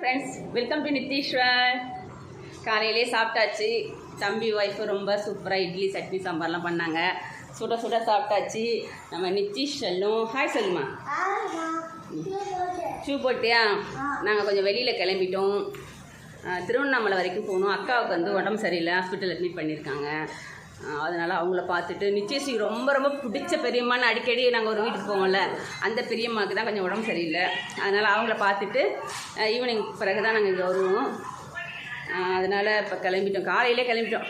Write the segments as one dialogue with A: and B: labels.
A: Friends welcome to Nitheeswar காலையிலே சாப்பிட்டாச்சு. தம்பி ஒய்ஃபு ரொம்ப சூப்பராக இட்லி சட்னி சாம்பார்லாம் பண்ணாங்க. சுட சுட சாப்பிட்டாச்சு. நம்ம நித்தீஷ் செல்லும். ஹாய் சொல்லுமா. ஷூ போட்டியா? நாங்கள் கொஞ்சம் வெளியில் கிளம்பிட்டோம். திருவண்ணாமலை வரைக்கும் போகணும். அக்காவுக்கு வந்து உடம்பு சரியில்லை. ஹாஸ்பிட்டல் அட்மிட் பண்ணியிருக்காங்க. அதனால் அவங்கள பார்த்துட்டு நிச்சயசிக்கு ரொம்ப ரொம்ப பிடிச்ச பெரியம்மான்னு அடிக்கடி நாங்கள் ஒரு வீட்டுக்கு போவோம்ல அந்த பெரியம்மாவுக்கு தான் கொஞ்சம் உடம்பு சரியில்லை. அதனால் அவங்கள பார்த்துட்டு ஈவினிங் பிறகு தான் நாங்கள் இங்கே வருவோம். அதனால் இப்போ கிளம்பிட்டோம். காலையிலே கிளம்பிட்டோம்.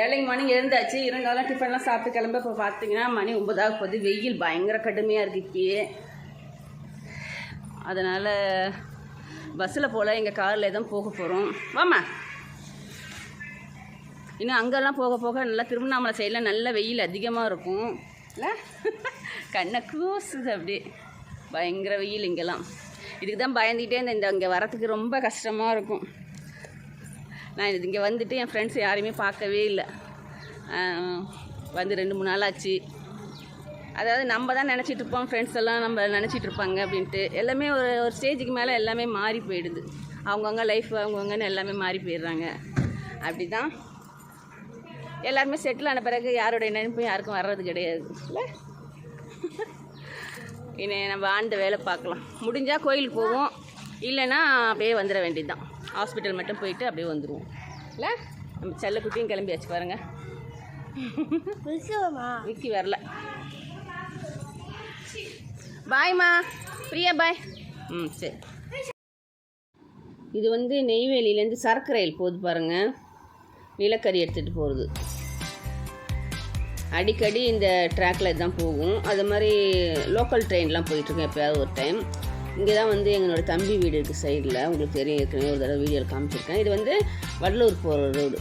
A: ஏழைங்க மணி எழுந்தாச்சு. இருந்தாலும் டிஃபன்லாம் சாப்பிட்டு கிளம்ப இப்போ பார்த்தீங்கன்னா மணி ஒன்பதாக போகுது வெயில் பயங்கர கடுமையாக இருக்குது இப்பயே அதனால் பஸ்ஸில் போல் எங்கள் காரில் தான் போக போகிறோம் வாமா இன்னும் அங்கெல்லாம் போக போக நல்லா திருவண்ணாமலை சைடில் நல்ல வெயில் அதிகமாக இருக்கும். இல்லை? கண்ணை கூசுது அப்படி பயங்கர வெயில் இங்கெல்லாம். இதுக்கு தான் பயந்துக்கிட்டே இந்த இந்த இங்கே வரத்துக்கு ரொம்ப கஷ்டமாக இருக்கும். நான் இது இங்கே வந்துட்டு என் ஃப்ரெண்ட்ஸ் யாரையுமே பார்க்கவே இல்லை. வந்து ரெண்டு மூணு நாள் ஆச்சு. அதாவது நம்ம தான் நினச்சிட்டு இருப்போம். ஃப்ரெண்ட்ஸ் எல்லாம் நம்ம நினச்சிட்டு இருப்பாங்க அப்படின்ட்டு. எல்லாமே ஒரு ஒரு ஸ்டேஜுக்கு மேலே எல்லாமே மாறி போயிடுது. அவங்கவுங்க லைஃப் அவங்கவுங்கன்னு எல்லாமே மாறி போயிடுறாங்க. அப்படி தான் எல்லாருமே செட்டில் ஆன பிறகு யாரோடைய நினைப்பும் யாருக்கும் வர்றது கிடையாது. இல்லை? இனி நம்ம ஆண்ட வேலை பார்க்கலாம். முடிஞ்சால் கோயிலுக்கு போவோம். இல்லைன்னா அப்படியே வந்துட வேண்டியது தான் ஹாஸ்பிட்டல் மட்டும் போயிட்டு அப்படியே வந்துடுவோம் இல்லை? நம்ம செல்லக்குட்டியும் கிளம்பியாச்சு பாருங்க. விக்கி வரல. பாய்மா பிரியா பாய் ம் சரி. இது வந்து நெய்வேலியிலேருந்து சரக்கு ரயில் போகுது பாருங்கள் நிலக்கரி எடுத்துகிட்டு போகிறது அடிக்கடி இந்த ட்ராக்கில் தான் போகும். அது மாதிரி லோக்கல் ட்ரெயின்லாம் போயிட்டுருக்கேன் எப்போயாவது ஒரு டைம் இங்கே தான் வந்து எங்களோட தம்பி வீடு இருக்குது சைடில் உங்களுக்கு தெரியும் ஏற்கனவே ஒரு தடவை வீடியோவில் காமிச்சிருக்கேன். இது வந்து வடலூர் போகிற ரோடு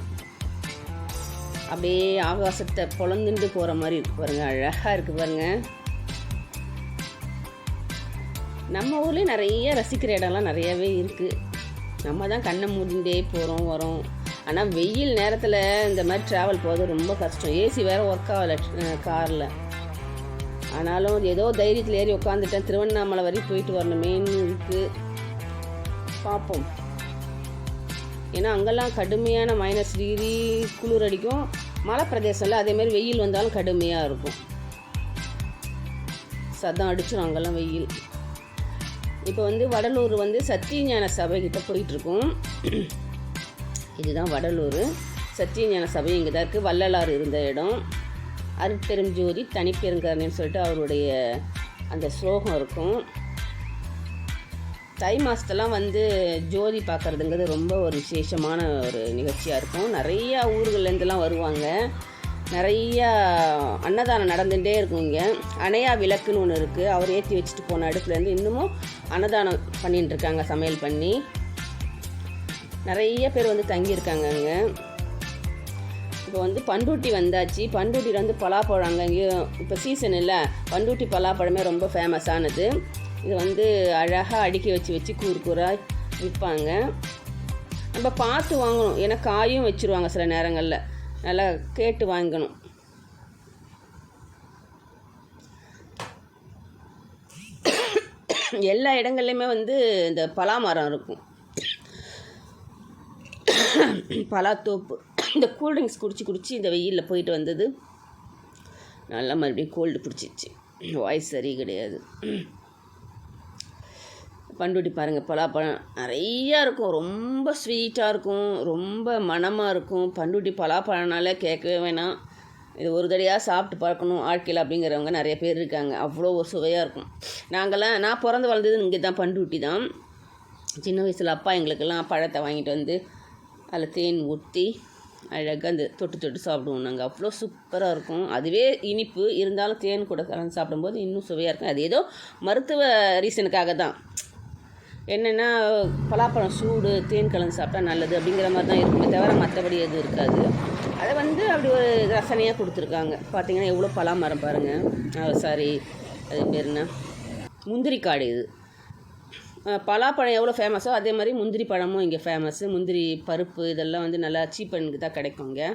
A: அப்படியே ஆகாசத்தை பொழந்துண்டு போகிற மாதிரி இருக்கு பாருங்கள் அழகாக இருக்குது பாருங்கள் நம்ம ஊர்லேயும் நிறைய ரசிக்கிற இடம்லாம் நிறையாவே இருக்குது நம்ம தான் கண்ணை மூடிண்டே போகிறோம் வரோம். ஆனால் வெயில் நேரத்தில் இந்த மாதிரி ட்ராவல் போகிறது ரொம்ப கஷ்டம். ஏசி வேறு ஒர்க் ஆகலை காரில் ஆனாலும் ஏதோ தைரியத்தில் ஏறி உட்காந்துட்டேன் திருவண்ணாமலை வரைக்கும் போயிட்டு வரணும். மெயின் இருக்குது பார்ப்போம் ஏன்னா அங்கெல்லாம் கடுமையான மைனஸ் டிகிரி குளிர் அடிக்கும். மலை பிரதேசம்ல அதேமாதிரி வெயில் வந்தாலும் கடுமையாக இருக்கும். சத்தம் அடிச்சிடும் அங்கெல்லாம் வெயில். இப்போ வந்து வடலூர் வந்து சத்தியஞான சபை கிட்ட போயிட்டுருக்கோம் இதுதான் வடலூர். சத்தியஞான சபை இங்கே தான் இருக்குது வள்ளலார் இருந்த இடம். அருட்பெரும் ஜோதி சொல்லிட்டு அவருடைய அந்த ஸ்லோகம் இருக்கும். தை மாதத்தெல்லாம் வந்து ஜோதி பார்க்குறதுங்கிறது ரொம்ப ஒரு விசேஷமான ஒரு நிகழ்ச்சியாக இருக்கும். நிறையா ஊர்கள்லேருந்துலாம் வருவாங்க. நிறையா அன்னதானம் நடந்துகிட்டே இருக்கும் இங்கே. அணையா விளக்குன்னு ஒன்று இருக்குது அவர் ஏற்றி வச்சுட்டு போன அடுப்புலேருந்து இன்னமும் அன்னதானம் பண்ணிகிட்டு இருக்காங்க சமையல் பண்ணி. நிறைய பேர் வந்து தங்கியிருக்காங்க அங்கே. இப்போ வந்து பண்டூட்டி வந்தாச்சு. பண்டூட்டியில் வந்து பலாப்பழம் அங்கங்கேயும் இப்போ சீசன் இல்லை. பண்டூட்டி பலாப்பழமே ரொம்ப ஃபேமஸானது இது வந்து அழகாக அடுக்கி வச்சு வச்சு கூறு கூறாக விற்பாங்க. நம்ம பார்த்து வாங்கணும். ஏன்னா காயும் வச்சுருவாங்க சில நேரங்களில். நல்லா கேட்டு வாங்கணும். எல்லா இடங்கள்லையுமே வந்து இந்த பலா மரம் இருக்கும். பலாத்தோப்பு. இந்த கூல்ட்ரிங்க்ஸ் குடிச்சு குடிச்சு இந்த வெயிலில் போயிட்டு வந்தது. நல்லா மறுபடியும் கோல்டு பிடிச்சிச்சு வாய்ஸ் சரி கிடையாது. பண்டுட்டி பாருங்கள் பலாப்பழம் நிறையா இருக்கும். ரொம்ப ஸ்வீட்டாக இருக்கும். ரொம்ப மணமாக இருக்கும். பண்டுட்டி பலாப்பழம்னால கேட்கவே வேணாம். இது ஒரு தடையாக சாப்பிட்டு பார்க்கணும் வாழ்க்கையில் அப்படிங்கிறவங்க நிறைய பேர் இருக்காங்க. அவ்வளோ ஒரு சுவையாக இருக்கும். நாங்கள்லாம் நான் பிறந்து வளர்ந்தது இங்கே தான் பண்டுட்டி தான். சின்ன வயசில் அப்பா எங்களுக்கெல்லாம் பழத்தை வாங்கிட்டு வந்து அதில் தேன் ஊற்றி அழகாக அந்த தொட்டு தொட்டு சாப்பிடுவோம் நாங்கள். அவ்வளோ சூப்பராக இருக்கும். அதுவே இனிப்பு. இருந்தாலும் தேன் கூட கலந்து சாப்பிடும்போது இன்னும் சுவையாக இருக்கும். அது ஏதோ மருத்துவ ரீசனுக்காக தான். என்னென்னா பலாப்பழம் சூடு தேன் கலந்து சாப்பிட்டா நல்லது அப்படிங்கிற மாதிரி தான் இருக்குமே தவிர மற்றபடி எதுவும் இருக்காது. அதை வந்து அப்படி ஒரு ரசனையாக கொடுத்துருக்காங்க. பார்த்தீங்கன்னா எவ்வளோ பலாமரம் பாருங்கள் சாரி அது பேர் என்ன? முந்திரி காடு இது. பலாப்பழம் எவ்வளோ ஃபேமஸோ அதே மாதிரி முந்திரி பழமும் இங்கே ஃபேமஸ்ஸு முந்திரி பருப்பு இதெல்லாம் வந்து நல்லா சீப் அண்ட் தான் கிடைக்கும் இங்கே.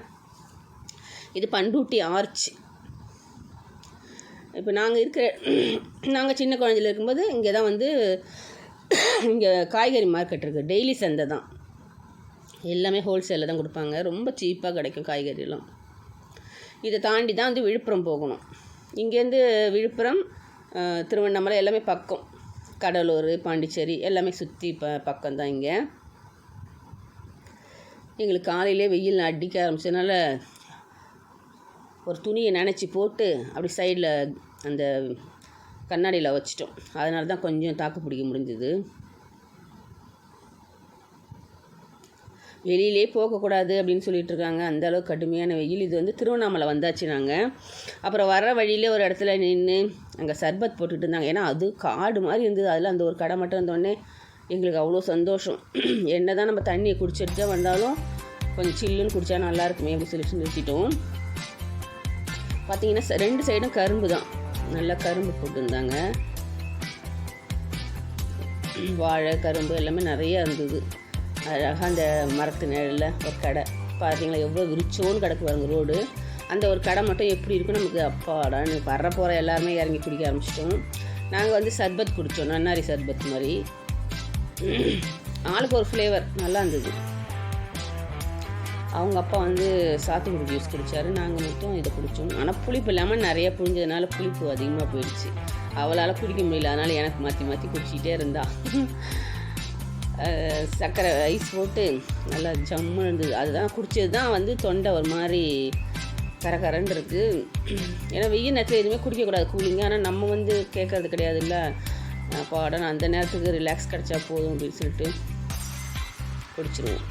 A: இது பண்டூட்டி ஆர்ச் இப்போ நாங்கள் இருக்கிற நாங்கள் சின்ன குழந்தையில் இருக்கும்போது இங்கே தான் வந்து இங்கே காய்கறி மார்க்கெட் இருக்குது டெய்லி சந்தை தான். எல்லாமே ஹோல்சேலில் தான் கொடுப்பாங்க. ரொம்ப சீப்பாக கிடைக்கும் காய்கறிலாம் இதை தாண்டி தான் வந்து விழுப்புரம் போகணும். இங்கேருந்து விழுப்புரம் திருவண்ணாமலை எல்லாமே பக்கம். கடலூர் பாண்டிச்சேரி எல்லாமே சுற்றி ப பக்கம் தான் இங்கே. எங்களுக்கு காலையிலே வெயில் அடிக்க ஆரம்பிச்சதுனால ஒரு துணியை நினச்சி போட்டு அப்படி சைடில் அந்த கண்ணாடியில் வச்சிட்டோம். அதனால தான் கொஞ்சம் தாக்கு பிடிக்க முடிஞ்சுது. வெளியிலே போகக்கூடாது அப்படின்னு சொல்லிட்டு இருக்காங்க அந்த அளவுக்கு கடுமையான வெயில். இது வந்து திருவண்ணாமலை வந்தாச்சு நாங்கள் அப்புறம் வர வழியிலே ஒரு இடத்துல நின்று அங்கே சர்பத் போட்டுட்டு இருந்தாங்க. ஏன்னா அது காடு மாதிரி இருந்தது. அதில் அந்த ஒரு கடை மட்டும் இருந்தோடனே எங்களுக்கு அவ்வளோ சந்தோஷம். என்ன தான் நம்ம தண்ணியை குடிச்சிட்டு தான் வந்தாலும் கொஞ்சம் சில்லுன்னு குடித்தா நல்லா இருக்குமே அப்படின்னு சொல்லி நிறுத்திட்டோம். பார்த்தீங்கன்னா ச- ரெண்டு சைடும் கரும்பு தான். நல்லா கரும்பு போட்டுருந்தாங்க. வாழை கரும்பு எல்லாமே நிறையா இருந்தது. அழகாக அந்த மரத்து நிழலில் ஒரு கடை. பார்த்தீங்களா எவ்வளோ விரிச்சோன்னு கிடக்கு பாருங்க ரோடு. அந்த ஒரு கடை மட்டும் எப்படி இருக்கும் நமக்கு அப்பாடான்னு வர போகிற எல்லாருமே இறங்கி குடிக்க ஆரம்பிச்சிட்டோம். நாங்கள் வந்து சர்பத் குடித்தோம் நன்னாரி சர்பத் மாதிரி. ஆளுக்கு ஒரு ஃப்ளேவர் நல்லா இருந்தது. அவங்க அப்பா வந்து சாத்துக்குடி ஜூஸ் குடித்தாரு நாங்கள் மட்டும் இதை குடித்தோம் ஆனால் புளிப்பு இல்லாமல் நிறைய புழிஞ்சதுனால புளிப்பு அதிகமாக போயிடுச்சு. அவளால் குடிக்க முடியல அதனால் எனக்கு மாற்றி மாற்றி குடிச்சிக்கிட்டே இருந்தாள் சர்க்கரை ஐஸ் போட்டு நல்லா ஜம்மு இருந்தது அதுதான் குடித்தது தான் வந்து தொண்டை ஒரு மாதிரி கரகரன்னு இருக்குது ஏன்னா வெயில் நேரத்தில் எதுவுமே குடிக்கக்கூடாது கூலிங்க ஆனால் நம்ம வந்து கேட்கறது கிடையாது இல்லை பாட அந்த நேரத்துக்கு ரிலாக்ஸ் கிடச்சா போதும் அப்படின்னு சொல்லிட்டு குடிச்சிருவோம்.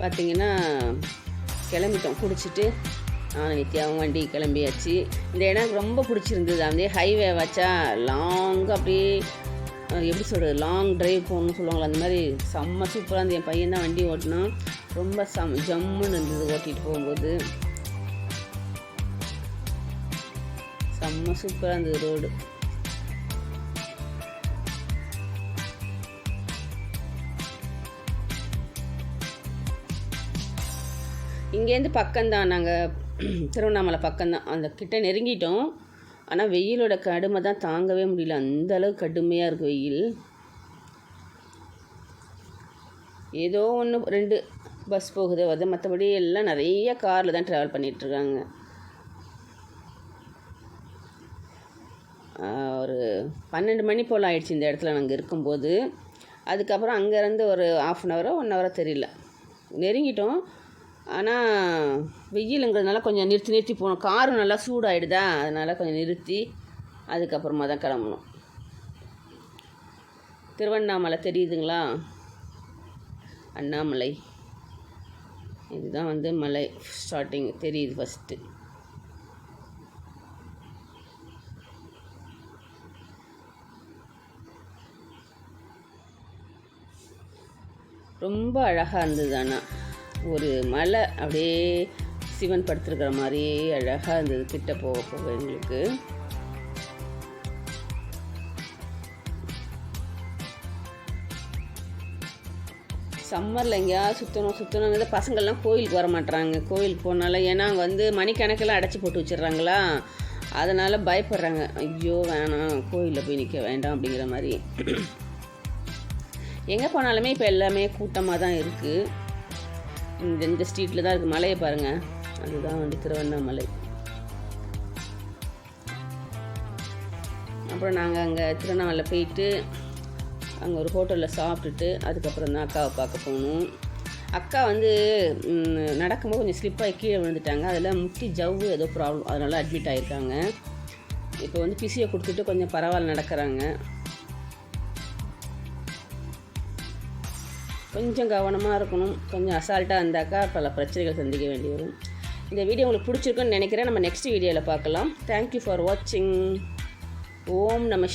A: பார்த்தீங்கன்னா கிளம்பிட்டோம். குடிச்சிட்டு நான் நித்யாவும் வண்டி கிளம்பியாச்சு. இந்த இடம் எனக்கு ரொம்ப பிடிச்சிருந்தது. அப்படியே ஹைவே வச்சா லாங்காக அப்படியே எப்படி சொல்கிறது லாங் டிரைவ் போகணும்னு சொல்லுவாங்களே அந்த மாதிரி செம்ம சூப்பராக இருந்தது. என் பையன் தான் வண்டி ஓட்டினான். ரொம்ப சம் ஜம்முன்னு இருந்தது ஓட்டிகிட்டு போகும்போது. செம்ம சூப்பராக இருந்தது ரோடு இங்கேருந்து பக்கம்தான். நாங்கள் திருவண்ணாமலை பக்கம்தான். அந்த கிட்ட நெருங்கிட்டோம். ஆனால் வெயிலோட கடுமை தான் தாங்கவே முடியல. அந்த அளவுக்கு கடுமையாக இருக்குது வெயில். ஏதோ ஒன்று ரெண்டு பஸ் போகுது. வருது மற்றபடி எல்லாம் நிறைய காரில் தான் ட்ராவல் பண்ணிகிட்ருக்காங்க ஒரு பன்னெண்டு மணி போல் ஆயிடுச்சு இந்த இடத்துல நாங்கள் இருக்கும்போது. அதுக்கப்புறம் அங்கேருந்து ஒரு ஆஃப் அன் ஹவரோ ஒன் ஹவரோ தெரியல. நெருங்கிட்டோம். ஆனால் வெயிலுங்கிறதுனால கொஞ்சம் நிறுத்தி நிறுத்தி போகணும். காரும் நல்லா சூடாகிடுதா அதனால் கொஞ்சம் நிறுத்தி அதுக்கப்புறமா தான் கிளம்பணும். திருவண்ணாமலை தெரியுதுங்களா? அண்ணாமலை. இதுதான் வந்து மலை ஸ்டார்டிங் தெரியுது ஃபஸ்ட்டு ரொம்ப அழகாக இருந்தது ஆனால் ஒரு மலை அப்படியே சிவன் படுத்துருக்கிற மாதிரியே அழகாக இருந்தது கிட்ட போக போக எங்களுக்கு. சம்மரில் எங்கேயாவது சுற்றணும் சுற்றணுங்கிறத பசங்கள்லாம் கோயிலுக்கு வர மாட்டுறாங்க கோயிலுக்கு போனால ஏன்னா அங்கே வந்து மணிக்கணக்கெல்லாம் அடைச்சி போட்டு வச்சிடுறாங்களா? அதனால் பயப்படுறாங்க. ஐயோ வேணாம் கோயிலில் போய் நிற்க வேண்டாம் அப்படிங்கிற மாதிரி. எங்கே போனாலுமே இப்போ எல்லாமே கூட்டமாக தான் இருக்குது இந்த இந்த ஸ்ட்ரீட்டில் தான் இருக்குது மலையை பாருங்கள் அதுதான் வந்து திருவண்ணாமலை. அப்புறம் நாங்கள் அங்கே திருவண்ணாமலை போயிட்டு அங்கே ஒரு ஹோட்டலில் சாப்பிட்டுட்டு அதுக்கப்புறம் தான் அக்காவை பார்க்க போகணும் அக்கா வந்து நடக்கும்போது கொஞ்சம் ஸ்லிப்பாகி கீழே விழுந்துட்டாங்க. அதில் முட்டி ஜவ்வு ஏதோ ப்ராப்ளம் அதனால் அட்மிட் ஆகியிருக்காங்க இப்போ வந்து பிசியை கொடுத்துட்டு கொஞ்சம் பரவாயில்ல நடக்கிறாங்க. கொஞ்சம் கவனமாக இருக்கணும். கொஞ்சம் அசால்ட்டாக இருந்தாக்கா பல பிரச்சனைகள் சந்திக்க வேண்டி வரும். இந்த வீடியோ உங்களுக்கு பிடிச்சிருக்குன்னு நினைக்கிறேன். நம்ம நெக்ஸ்ட் வீடியோவில் பார்க்கலாம். தேங்க்யூ ஃபார் வாட்சிங் ஓம் நம